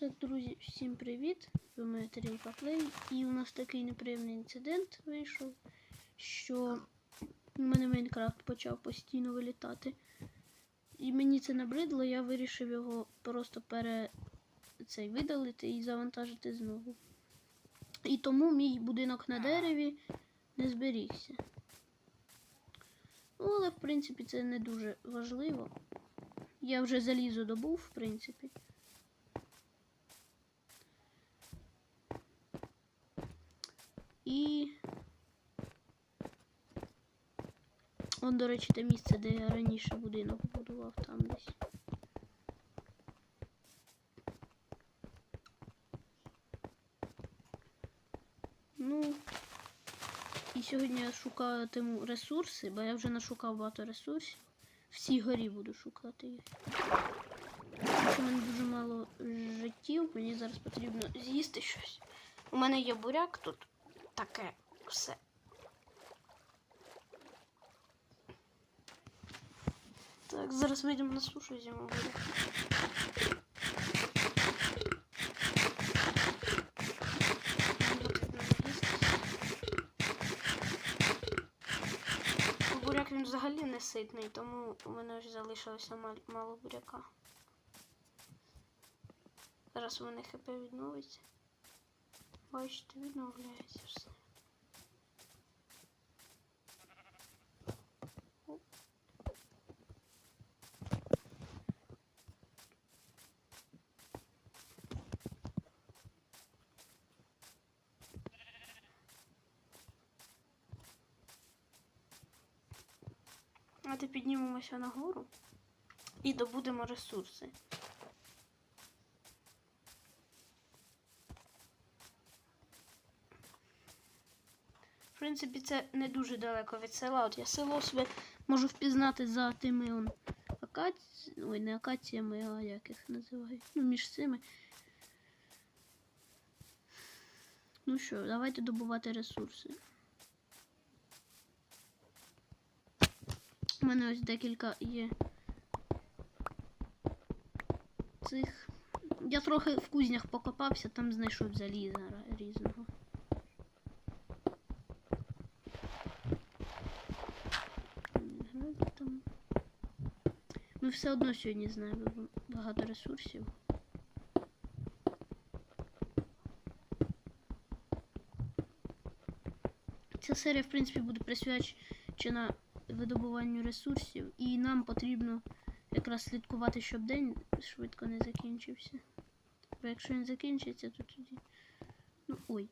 Так, друзі, всім привіт! Ви моя тарілка Плей. І у нас такий неприємний інцидент вийшов, що у мене Майнкрафт почав постійно вилітати. І мені це набридло, я вирішив його просто пере цей видалити і завантажити знову. І тому мій будинок на дереві не зберігся. Ну, але в принципі це не дуже важливо. Я вже залізо добув, в принципі. І. Он, до речі, те місце, де я раніше будинок будував, там десь. Ну. І сьогодні я шукатиму ресурси, бо я вже нашукав багато ресурсів. В цій горі буду шукати їх. В мене дуже мало життів, мені зараз потрібно з'їсти щось. У мене є буряк тут таке все. Так, зараз вийдемо на сушу і буряк. Він взагалі не ситний, тому у мене ось залишилося мало буряка. Зараз у мене хп відновиться. Бачите, відновляється все. А ти піднімемося нагору і добудемо ресурси. В принципі, це не дуже далеко від села. От я село собі можу впізнати за тими он акаці... Ой, не акаціями, а як їх називають. Ну, між цими. Ну що, давайте добувати ресурси. У мене ось декілька є цих. Я трохи в кузнях покопався, там знайшов заліза різного. Грають там. Ми все одно сьогодні знаємо багато ресурсів. Ця серія, в принципі, буде присвячена видобуванню ресурсів, і нам потрібно якраз слідкувати, щоб день швидко не закінчився. Бо якщо він закінчиться, то тоді. Ну ой,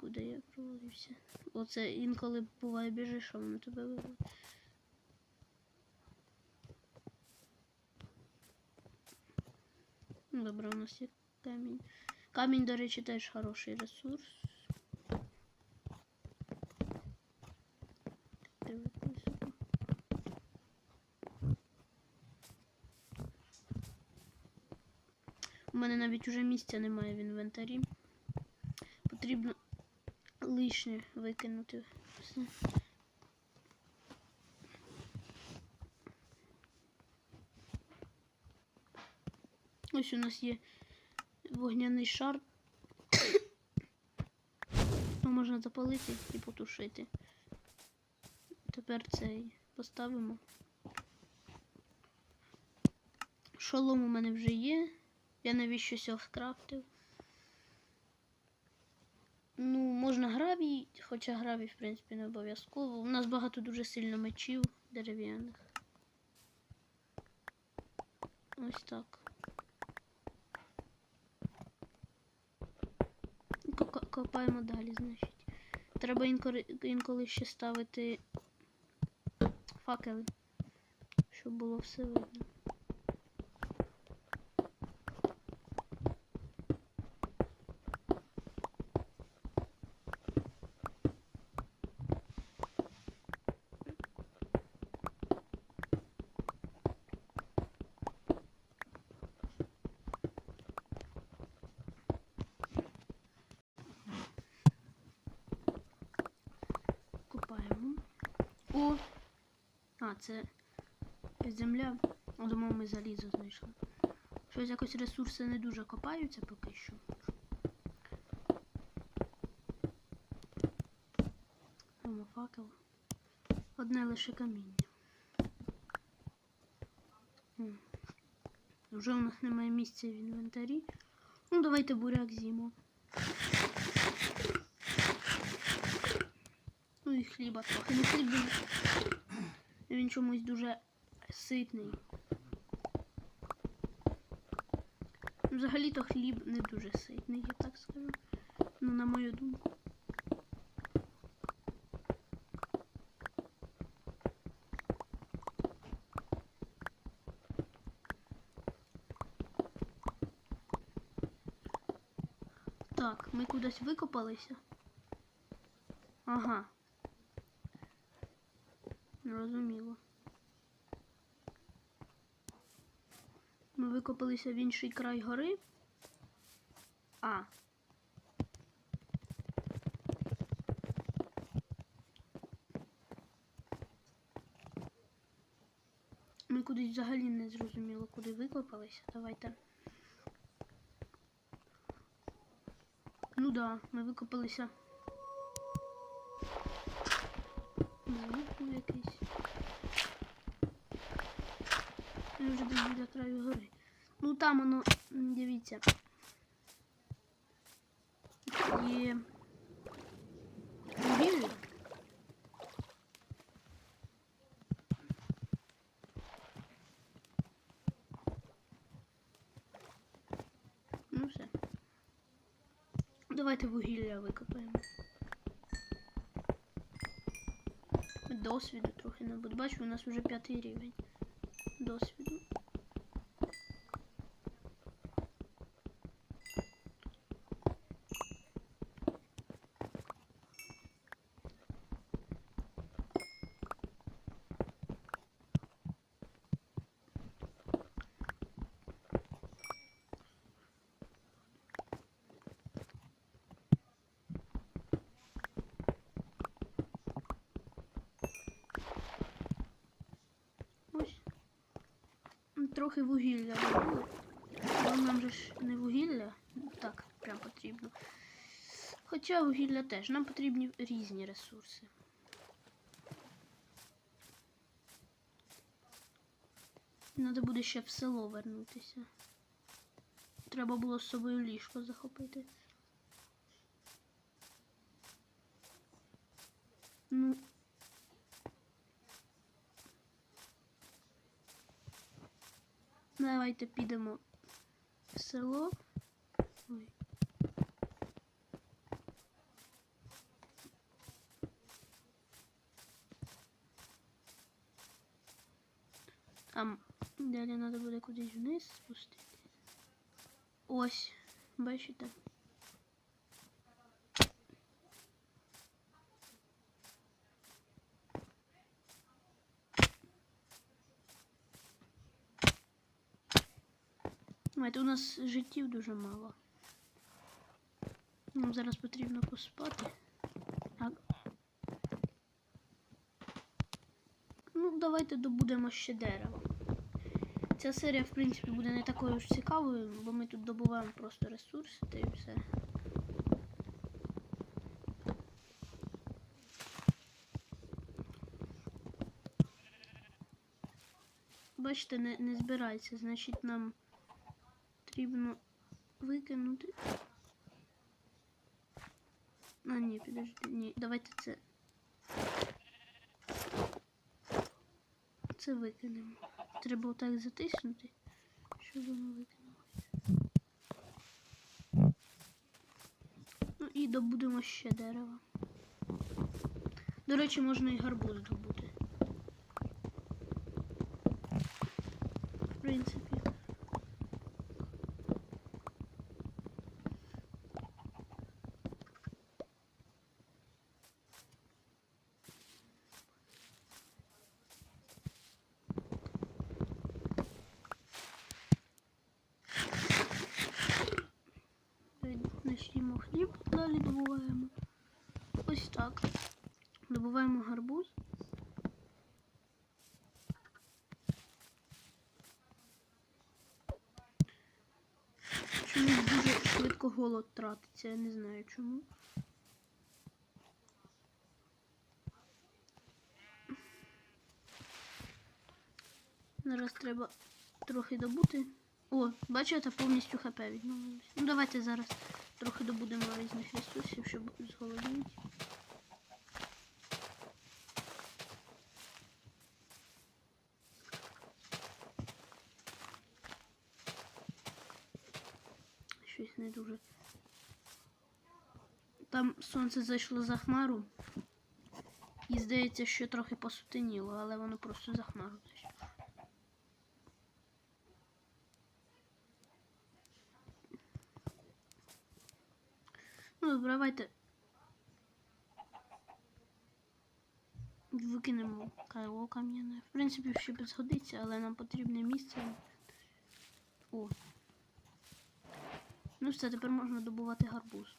куди я провалився? Оце інколи буває біжиш, а воно тебе виводить. Ну, Добре, у нас є камінь. Камінь, до речі, теж хороший ресурс. У мене навіть уже місця немає в інвентарі. Потрібно лишнє викинути все. Ось у нас є вогняний шар. Його можна запалити і потушити. Тепер цей поставимо. Шолом у мене вже є. Я навіщо цього скрафтив. Ну, можна гравій, хоча гравій, в принципі, не обов'язково. У нас багато дуже сильно мечів дерев'яних. Ось так. Копаємо далі, значить. Треба інколи, інколи ще ставити факели, щоб було все видно. О! А, це земля. Я думав, ми залізо знайшли. Щось якось ресурси не дуже копаються поки що. Мамо, факел. Одне лише каміння. Вже у нас немає місця в інвентарі. Ну, давайте буряк з'їмо. І хліба трохи. Ну хліб він, він чомусь дуже ситний. Взагалі-то хліб не дуже ситний, я так скажу. Ну, на мою думку. Так, ми кудись викопалися. Ага. Зрозуміло. Ми викопалися в інший край гори. А. Ми кудись взагалі не зрозуміло, куди викопалися. Давайте. Ну да, ми викопалися. Якийсь. Ми вже десь біля краю гори. Ну там воно, дивіться. Є вугілля. Ну все. Давайте вугілля викопаємо. Досвіду трохи не буде. Бачу, у нас вже п'ятий рівень досвіду. Ось. М, Трохи вугілля добули. Але нам же ж не вугілля так прям потрібно. Хоча вугілля теж. Нам потрібні різні ресурси. Треба буде ще в село вернутися. Треба було з собою ліжко захопити. Ну, Давайте підемо в село. Ой. Там далі треба буде кудись вниз спустити. Ось, бачите? Знаєте, у нас життів дуже мало. Нам зараз потрібно поспати. Так. Ну, давайте добудемо ще дерево. Ця серія, в принципі, буде не такою ж цікавою, бо ми тут добуваємо просто ресурси та і все. Бачите, не, не збирається, значить нам потрібно викинути. А, ні, підожди, ні, давайте це. Це викинемо. Треба отак затиснути, щоб воно викинулося. Ну і добудемо ще дерева. До речі, можна і гарбуз добути. В принципі. Начнемо хліб, далі добуваємо. Ось так. Добуваємо гарбуз. Дуже швидко голод тратиться, я не знаю чому. Зараз треба трохи добути. О, бачите, повністю хп відновилось. Ну давайте зараз трохи добудемо різних ресурсів, щоб зголодніти. Щось не дуже. Там сонце зайшло за хмару. І здається, що трохи посутеніло, але воно просто за хмару зайшло. Давайте. Викинемо кайло кам'яне. В принципі, ще підгодиться, але нам потрібне місце. О. Ну все, тепер можна добувати гарбуз.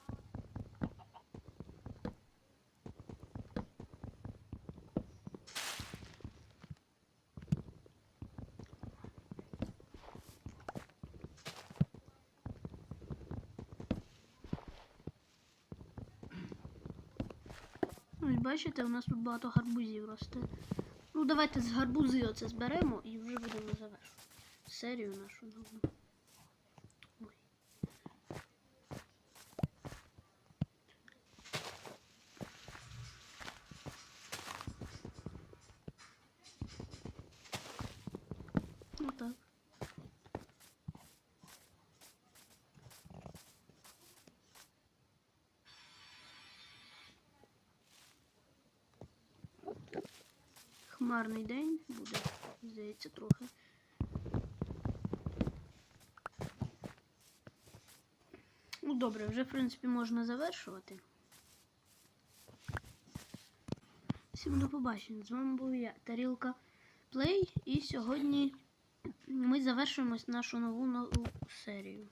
Бачите, у нас тут багато гарбузів росте. Ну, давайте з гарбузи оце зберемо і вже будемо завершувати серію нашу нову. Ой. Ну так. Хмарний день буде, здається, трохи. Ну, добре, вже, в принципі, можна завершувати. Всім до побачення. З вами був я, Тарілка Плей, і сьогодні ми завершуємо нашу нову нову серію.